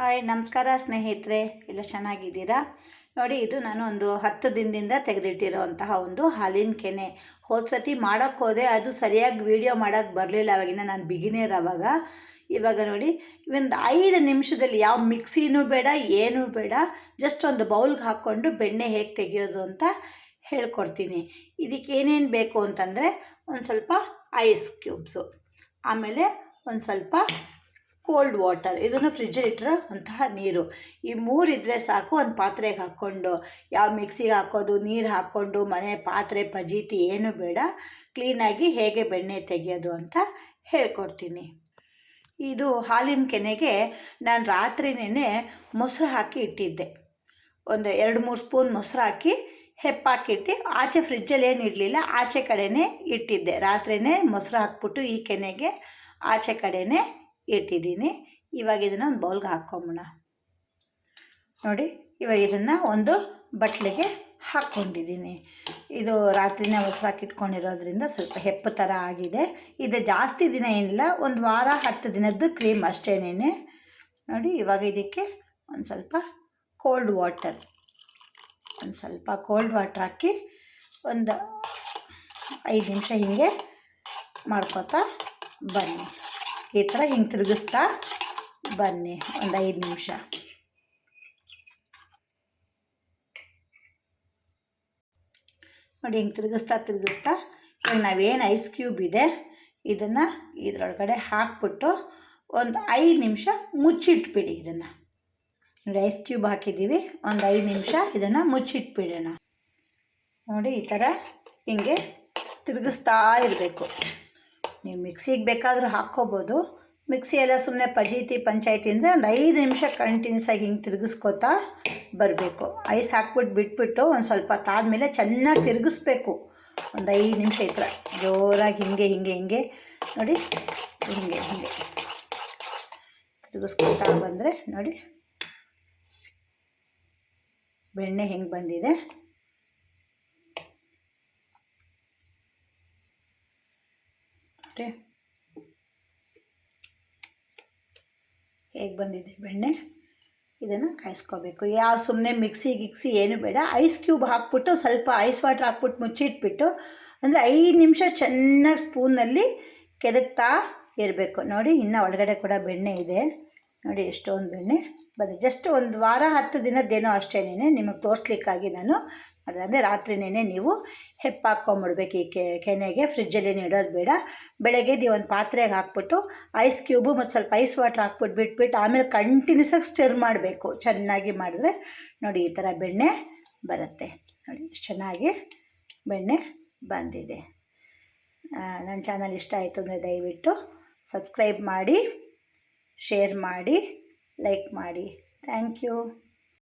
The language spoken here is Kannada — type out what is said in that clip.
ಹಾಯ್, ನಮಸ್ಕಾರ ಸ್ನೇಹಿತರೆ. ಎಲ್ಲ ಚೆನ್ನಾಗಿದ್ದೀರಾ? ನೋಡಿ, ಇದು ನಾನು ಒಂದು ಹತ್ತು ದಿನದಿಂದ ತೆಗೆದಿಟ್ಟಿರೋಂತಹ ಒಂದು ಹಾಲಿನ ಕೆನೆ. ಹೋದ ಸತಿ ಮಾಡೋಕ್ಕೆ ಅದು ಸರಿಯಾಗಿ ವೀಡಿಯೋ ಮಾಡೋಕ್ಕೆ ಬರಲಿಲ್ಲ. ಅವಾಗಿನ ನಾನು ಬಿಗಿನೇರ್ ಅವಾಗ. ಇವಾಗ ನೋಡಿ, ಒಂದು ಐದು ನಿಮಿಷದಲ್ಲಿ ಯಾವ ಮಿಕ್ಸಿನೂ ಬೇಡ, ಏನೂ ಬೇಡ ಜಸ್ಟ್ ಒಂದು ಬೌಲ್ಗೆ ಹಾಕ್ಕೊಂಡು ಬೆಣ್ಣೆ ಹೇಗೆ ತೆಗೆಯೋದು ಅಂತ ಹೇಳ್ಕೊಡ್ತೀನಿ. ಇದಕ್ಕೆ ಏನೇನು ಬೇಕು ಅಂತಂದರೆ ಒಂದು ಸ್ವಲ್ಪ ಐಸ್ ಕ್ಯೂಬ್ಸು ಆಮೇಲೆ ಒಂದು ಸ್ವಲ್ಪ ಕೋಲ್ಡ್ ವಾಟರ್ ಇದನ್ನು ಫ್ರಿಜ್ಜಲ್ಲಿ ಇಟ್ಟಿರೋ ಅಂತಹ ನೀರು. ಈ ಮೂರು ಇದ್ದರೆ ಸಾಕು, ಒಂದು ಪಾತ್ರೆಗೆ ಹಾಕ್ಕೊಂಡು, ಯಾವ ಮಿಕ್ಸಿಗೆ ಹಾಕೋದು, ನೀರು ಹಾಕ್ಕೊಂಡು, ಮನೆ ಪಾತ್ರೆ, ಪಜೀತಿ ಏನೂ ಬೇಡ ಕ್ಲೀನಾಗಿ ಹೇಗೆ ಬೆಣ್ಣೆ ತೆಗೆಯೋದು ಅಂತ ಹೇಳ್ಕೊಡ್ತೀನಿ. ಇದು ಹಾಲಿನ ಕೆನೆಗೆ ನಾನು ರಾತ್ರಿನೇ ಮೊಸರು ಹಾಕಿ ಇಟ್ಟಿದ್ದೆ. ಒಂದು ಎರಡು ಮೂರು ಸ್ಪೂನ್ ಮೊಸರು ಹಾಕಿ ಹೆಪ್ಪಾಕಿಟ್ಟು ಆಚೆ ಫ್ರಿಜ್ಜಲ್ಲಿ ಏನು ಇರಲಿಲ್ಲ ಆಚೆ ಕಡೆನೇ ಇಟ್ಟಿದ್ದೆ. ರಾತ್ರಿನೇ ಮೊಸರು ಹಾಕ್ಬಿಟ್ಟು ಈ ಕೆನೆಗೆ, ಆಚೆ ಕಡೆನೇ ಇಟ್ಟಿದ್ದೀನಿ. ಇವಾಗ ಇದನ್ನು ಒಂದು ಬೌಲ್ಗೆ ಹಾಕ್ಕೊಂಬೋಣ ನೋಡಿ, ಇವಾಗ ಇದನ್ನು ಒಂದು ಬಟ್ಲಿಗೆ ಹಾಕ್ಕೊಂಡಿದ್ದೀನಿ. ಇದು ರಾತ್ರಿನೇ ಹೊಸರಾಕಿಟ್ಕೊಂಡಿರೋದ್ರಿಂದ ಸ್ವಲ್ಪ ಹೆಪ್ಪು ಥರ ಆಗಿದೆ. ಇದು ಜಾಸ್ತಿ ದಿನ ಏನಿಲ್ಲ, ಒಂದು ವಾರ ಹತ್ತು ದಿನದ್ದು ಕ್ರೀಮ್ ಅಷ್ಟೇನೇ ನೋಡಿ, ಇವಾಗ ಇದಕ್ಕೆ ಒಂದು ಸ್ವಲ್ಪ ಕೋಲ್ಡ್ ವಾಟರ್ ಒಂದು ಸ್ವಲ್ಪ ಕೋಲ್ಡ್ ವಾಟರ್ ಹಾಕಿ ಒಂದು ಐದು ನಿಮಿಷ ಹೀಗೆ ಮಾಡ್ಕೋತಾ ಬನ್ನಿ. ಈ ಥರ ಹಿಂಗೆ ತಿರುಗಿಸ್ತಾ ಬನ್ನಿ ಒಂದು ಐದು ನಿಮಿಷ. ನೋಡಿ ಹಿಂಗೆ ತಿರುಗಿಸ್ತಾ ತಿರುಗಿಸ್ತಾ ಇವಾಗ ನಾವೇನು ಐಸ್ ಕ್ಯೂಬ್ ಇದೆ, ಇದನ್ನು ಇದರೊಳಗಡೆ ಹಾಕ್ಬಿಟ್ಟು ಒಂದು ಐದು ನಿಮಿಷ ಮುಚ್ಚಿಟ್ಬಿಡಿ ಇದನ್ನು. ನೋಡಿ ಐಸ್ ಕ್ಯೂಬ್ ಹಾಕಿದ್ದೀವಿ, ಒಂದು ಐದು ನಿಮಿಷ ಇದನ್ನು ಮುಚ್ಚಿಟ್ಬಿಡೋಣ. ನೋಡಿ ಈ ಥರ ಹಿಂಗೆ ತಿರುಗಿಸ್ತಾ ಇರಬೇಕು. ನೀವು ಮಿಕ್ಸಿಗೆ ಬೇಕಾದರೂ ಹಾಕ್ಕೋಬೋದು. ಮಿಕ್ಸಿ ಎಲ್ಲ ಸುಮ್ಮನೆ ಪಜೀತಿ ಪಂಚಾಯತಿ ಅಂದರೆ ಒಂದು ಐದು ನಿಮಿಷ ಕಂಟಿನ್ಯೂಸ್ ಆಗಿ ಹಿಂಗೆ ತಿರುಗಿಸ್ಕೋತಾ ಬರಬೇಕು. ಐಸ್ ಹಾಕ್ಬಿಟ್ಟು ಬಿಟ್ಬಿಟ್ಟು ಒಂದು ಸ್ವಲ್ಪ ತಾದ್ಮೇಲೆ ಚೆನ್ನಾಗಿ ತಿರುಗಿಸ್ಬೇಕು. ಒಂದು ಐದು ನಿಮಿಷ ಈ ಜೋರಾಗಿ ಹಿಂಗೆ ಹಿಂಗೆ ಹಿಂಗೆ. ನೋಡಿ, ಹಿಂಗೆ ಹಿಂಗೆ. ತಿರುಗಿಸ್ಕೊತಾ ಬಂದರೆ ನೋಡಿ. ಬೆಣ್ಣೆ ಹೆಂಗೆ ಬಂದಿದೆ. ನೋಡಿ ಹೇಗೆ ಬಂದಿದೆ ಬೆಣ್ಣೆ? ಇದನ್ನು ಕಾಯಿಸ್ಕೋಬೇಕು. ಯಾವ ಸುಮ್ಮನೆ ಮಿಕ್ಸಿ ಗಿಕ್ಸಿ ಏನು ಬೇಡ. ಐಸ್ ಕ್ಯೂಬ್ ಹಾಕ್ಬಿಟ್ಟು ಸ್ವಲ್ಪ ಐಸ್ ವಾಟ್ರ್ ಹಾಕ್ಬಿಟ್ಟು ಮುಚ್ಚಿಟ್ಬಿಟ್ಟು ಅಂದರೆ ಐದು ನಿಮಿಷ ಚೆನ್ನಾಗಿ ಸ್ಪೂನಲ್ಲಿ ಕೆದಕ್ತಾ ಇರಬೇಕು. ನೋಡಿ, ಇನ್ನೂ ಒಳಗಡೆ ಕೂಡ ಬೆಣ್ಣೆ ಇದೆ. ನೋಡಿ, ಎಷ್ಟೊಂದು ಬೆಣ್ಣೆ ಬಂದಿದೆ. ಜಸ್ಟ್ ಒಂದು ವಾರ ಹತ್ತು ದಿನದ್ದೇನೋ ಅಷ್ಟೇನೇ ನಿಮಗೆ ತೋರಿಸ್ಲಿಕ್ಕಾಗಿ ನಾನು ಮಾಡಿದೆ ಅಂದರೆ ರಾತ್ರಿನೇ ನೀವು ಹೆಪ್ಪಾಕ್ಕೊಂಬಿಡ್ಬೇಕು ಈ ಕೆನೆಗೆ. ಫ್ರಿಜ್ಜಲ್ಲಿ ಇಡೋದು ಬೇಡ. ಬೆಳಗ್ಗೆ ನೀವು ಒಂದು ಪಾತ್ರೆಗೆ ಹಾಕ್ಬಿಟ್ಟು ಐಸ್ ಕ್ಯೂಬು ಮತ್ತು ಸ್ವಲ್ಪ ಐಸ್ ವಾಟ್ರ್ ಹಾಕ್ಬಿಟ್ಟು ಬಿಟ್ಬಿಟ್ಟು ಆಮೇಲೆ ಕಂಟಿನ್ಯೂಸ್ ಆಗಿ ಸ್ಟಿರ್ ಮಾಡಬೇಕು. ಚೆನ್ನಾಗಿ ಮಾಡಿದ್ರೆ ನೋಡಿ ಈ ಥರ ಬೆಣ್ಣೆ ಬರುತ್ತೆ. ನೋಡಿ ಚೆನ್ನಾಗಿ ಬೆಣ್ಣೆ ಬಂದಿದೆ. ನನ್ನ ಚಾನಲ್ ಇಷ್ಟ ಆಯಿತು ಅಂದರೆ ದಯವಿಟ್ಟು ಸಬ್ಸ್ಕ್ರೈಬ್ ಮಾಡಿ, ಶೇರ್ ಮಾಡಿ, ಲೈಕ್ ಮಾಡಿ. Thank you.